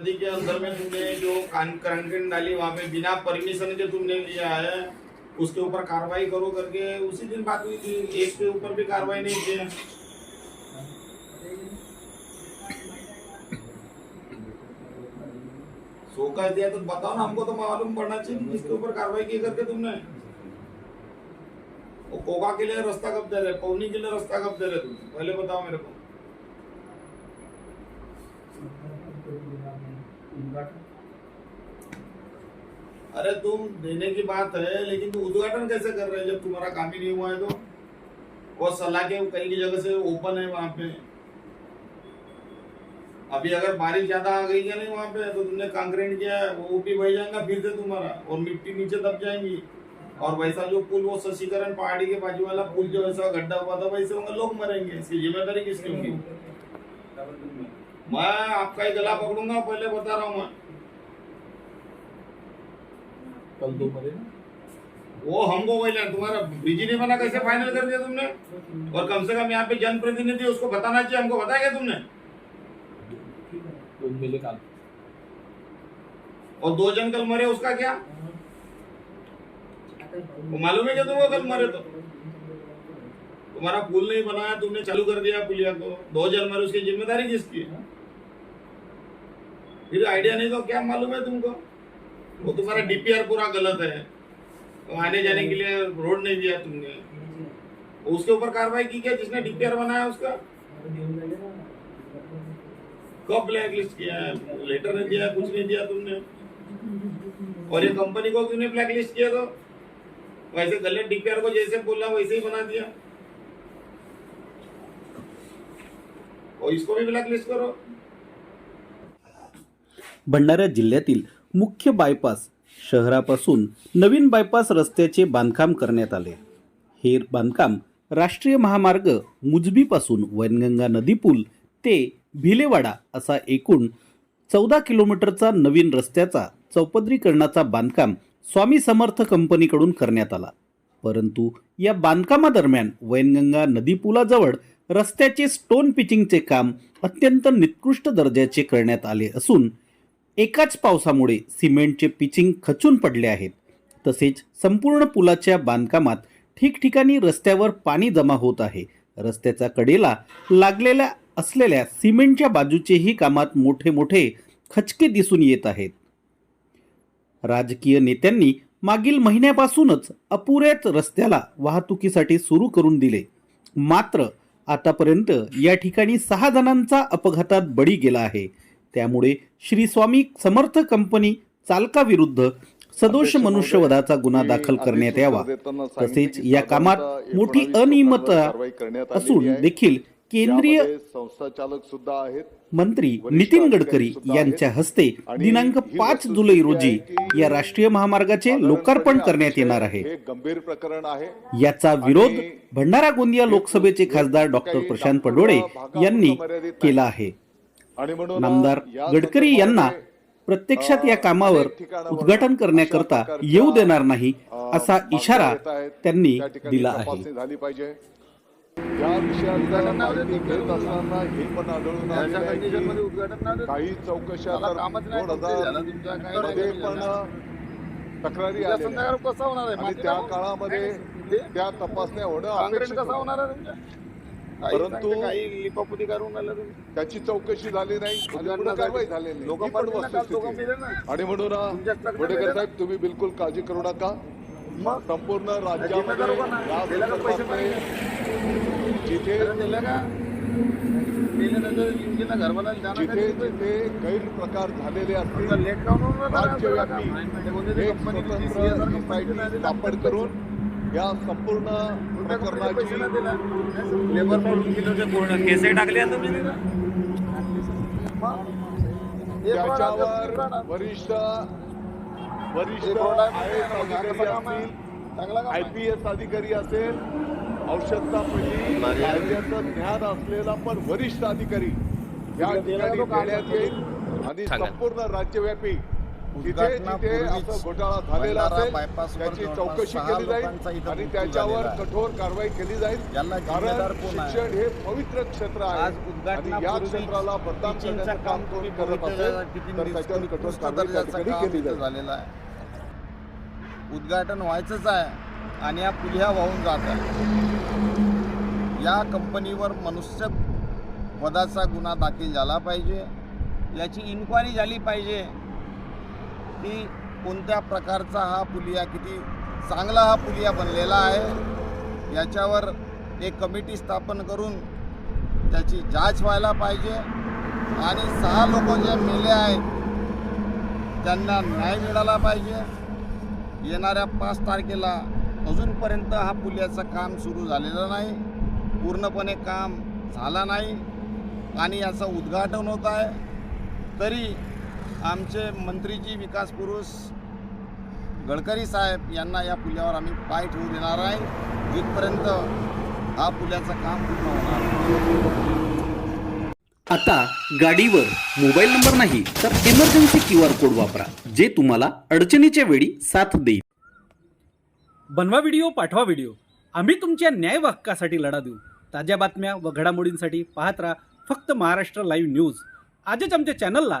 नदी के अंदर में तुमने जो कंक्रीट डाली, वहाँ पे बिना परमिशन के तुमने लिया है, उसके ऊपर कार्रवाई करो करके। उसी दिन बात हुई थी एक के ऊपर भी कार्रवाई नहीं की सो कर दिया तो बताओ ना, हमको तो मालूम पड़ना चाहिए किसके ऊपर कार्रवाई की करके तुमने। वो कोका के लिए रास्ता कब दे रहे? पौनी के लिए रास्ता कब दे रहे तुम? पहले बताओ मेरे को। अरे तुम देने की बात है, लेकिन तुम उद्घाटन कैसे कर रहे हो? जब तुम्हारा काम ही नहीं हुआ है तो? वो सलाह के कहीं की जगह से ओपन है वहाँ पे? अभी अगर बारिश ज़्यादा आ गई है नहीं वहाँ पे? तो तुमने कंक्रीट किया है, वो भी बह जाएगा फिर से तुम्हारा, और मिट्टी नीचे दब जाएँगी। और वैसा जो पुल, वो शशिकरण पहाड़ी के बाजू वाला पुल जो ऐसा गड्ढा हुआ था, वैसे होंगे लोग मरेंगे। इसकी ज़िम्मेदारी किसकी होगी? मैं आपका ही गला पकड़ूँगा पहले बता रहा हूँ मैं। कल दो मरे ना। वो हमको वही तुम्हारा ब्रिज नहीं बना कैसे फाइनल कर दिया तुमने? और कम से कम यहाँ पे जनप्रतिनिधि उसको बताना चाहिए हमको बताया क्या तुमने? और दो जन कल मरे उसका क्या? वो मालूम है क्या तुमको कल मरे तो? तुम्हारा पुल नहीं बनाया तुमने चालू कर दिया पुलिया को। दो जन मरे उसकी ज़िम्मेदारी किसकी है? फिर आइडिया नहीं तो क्या मालूम है तुमको? वो तुम्हारा डीपीआर पूरा गलत है। तो आने जाने के लिए रोड नहीं दिया तुमने। उसके ऊपर कार्रवाई की क्या? जिसने डीपीआर बनाया उसका? कब ब्लैक लिस्ट किया है? लेटर नहीं दिया कुछ नहीं दिया तुमने। और ये कंपनी को क्यों नहीं ब्लैक लिस्ट किया तो? वैसे गलत डीपीआर को जैसे बोला वैसे ही बना दिया। और इसको भी ब्लॅक लिस्ट करो। भंडारा जिल्ह्यातील मुख्य बायपास शहरापासून नवीन बायपास रस्त्याचे बांधकाम करण्यात आले. हे बांधकाम राष्ट्रीय महामार्ग मुजबीपासून वैनगंगा नदी पूल ते भिलेवाडा असा एकूण चौदा किलोमीटरचा नवीन रस्त्याचा चौपदरीकरणाचा बांधकाम स्वामी समर्थ कंपनीकडून करण्यात आला. परंतु या बांधकामादरम्यान वैनगंगा नदी पुलाजवळ रस्त्याचे स्टोन पिचिंगचे काम अत्यंत निकृष्ट दर्जाचे करण्यात आले असून एकाच पावसामुळे सिमेंटचे पिचिंग खचून पडले आहेत. तसेच संपूर्ण पुलाच्या बांधकामात ठिकठिकाणी रस्त्यावर पाणी जमा होत आहे. रस्त्याच्या कडेला लागलेल्या असलेल्या सिमेंटच्या बाजूचेही कामात मोठे मोठे खचके दिसून येत आहेत. राजकीय नेत्यांनी मागील महिन्यापासूनच अपुऱ्याच रस्त्याला वाहतुकीसाठी सुरू करून दिले. मात्र आतापर्यंत या ठिकाणी सहा जणांचा अपघातात बळी गेला आहे. त्यामुळे श्री स्वामी समर्थ कंपनी चालकाविरुद्ध सदोष मनुष्यवधाचा गुन्हा दाखल करण्यात यावा. तसेच या कामात मोठी अनियमितता असून देखील केंद्रीय संस्थाचालक सुद्धा आहेत मंत्री नितीन गडकरी यांच्या हस्ते दिनांक पाच जुलै रोजी या राष्ट्रीय महामार्गाचे लोकार्पण करण्यात येणार आहे. गंभीर प्रकरण आहे. याचा विरोध भंडारा गोंदिया लोकसभेचे खासदार डॉक्टर प्रशांत पडोळे यांनी केला आहे. आणि म्हणून नामदार या गडकरी यांना प्रत्यक्षात या कामावर उद्घाटन करण्याकरता येऊ देणार नाही असा इशारा. त्यांनी दिला आहे तपासणी झाली पाहिजे या असताना हे पण आढळून आलेलं अशा आहे कंडिशनमध्ये की उद्घाटन नाही होत. काही चौकशा पण. तक्रारी कसं होणार आहे त्या? काळामध्ये ते? त्या तपासण्या होणं कसा. होणार आहे परंतु- काही लिपापुती करून आलं तुम्ही त्याची चौकशी झाली नाही आणि पुढे कारवाई झालेली नाही लोक ही पण वस्तुस्थिती आहे. आणि म्हणून वडेकर साहेब तुम्ही बिलकुल काळजी करू नका मग संपूर्ण राज्यामध्ये? या संदर्भामध्ये जिथे जिथे? जिथे गैरप्रकार झालेले असतील? राज्यव्यापी एक स्वतंत्र सोसायटी. स्थापन करून या संपूर्ण लेबर पूर्ण केसे टाकले तुम्ही त्याच्यावर. वरिष्ठ वरिष्ठ आय. पी एस अधिकारी असेल औषधता पहिली कायद्याचं ज्ञान असलेला पण वरिष्ठ अधिकारी या ठिकाणी तो काम देण्यात येईल आणि संपूर्ण राज्यव्यापी तिथे असं घोटाळा झालेला असेल त्याची चौकशी केली जाईल आणि त्याच्यावर. कठोर कारवाई केली जाईल कारण? शिक्षण हे पवित्र क्षेत्र आहे. आज आणि या क्षेत्राला बदनाम करण्याचं काम कोण करत असेल तर त्याच्यावर कठोर कारवाई केली झालेलं आहे. उद्घाटन व्हायचंच आहे आणि या पुलिया वाहून जात आहे. या कंपनीवर मनुष्य वधाचा गुन्हा दाखल झाला पाहिजे याची इन्क्वायरी झाली पाहिजे. की कोणत्या प्रकारचा हा पुलिया किती चांगला हा पुलिया बनलेला आहे याच्यावर एक कमिटी स्थापन करून त्याची जाच व्हायला पाहिजे. आणि सहा लोक जे मेले आहेत त्यांना न्याय मिळाला पाहिजे. येणाऱ्या पाच तारखेला अजूनपर्यंत हा पुलियाचं काम सुरू झालेलं नाही. पूर्णपणे काम झाला नाही. आणि याचं उद्घाटन होत आहे. तरी आमचे मंत्रीजी विकास पुरुष गडकरी साहेब यांना या पुलावर आम्ही पाय ठेवू देणार आहे. जिथपर्यंत हा पुलाचं काम पूर्ण होणार. आता गाडीवर मोबाईल नंबर नाही तर इमर्जन्सी क्यू आर कोड वापरा जे तुम्हाला अडचणीच्या वेळी साथ देईल. बनवा व्हिडिओ पाठवा व्हिडिओ. आम्ही तुमच्या न्याय हक्कासाठी लढा देऊ. ताज्या बातम्या व घडामोडींसाठी पाहत राहा फक्त महाराष्ट्र लाईव्ह न्यूज. आजच आमच्या चॅनलला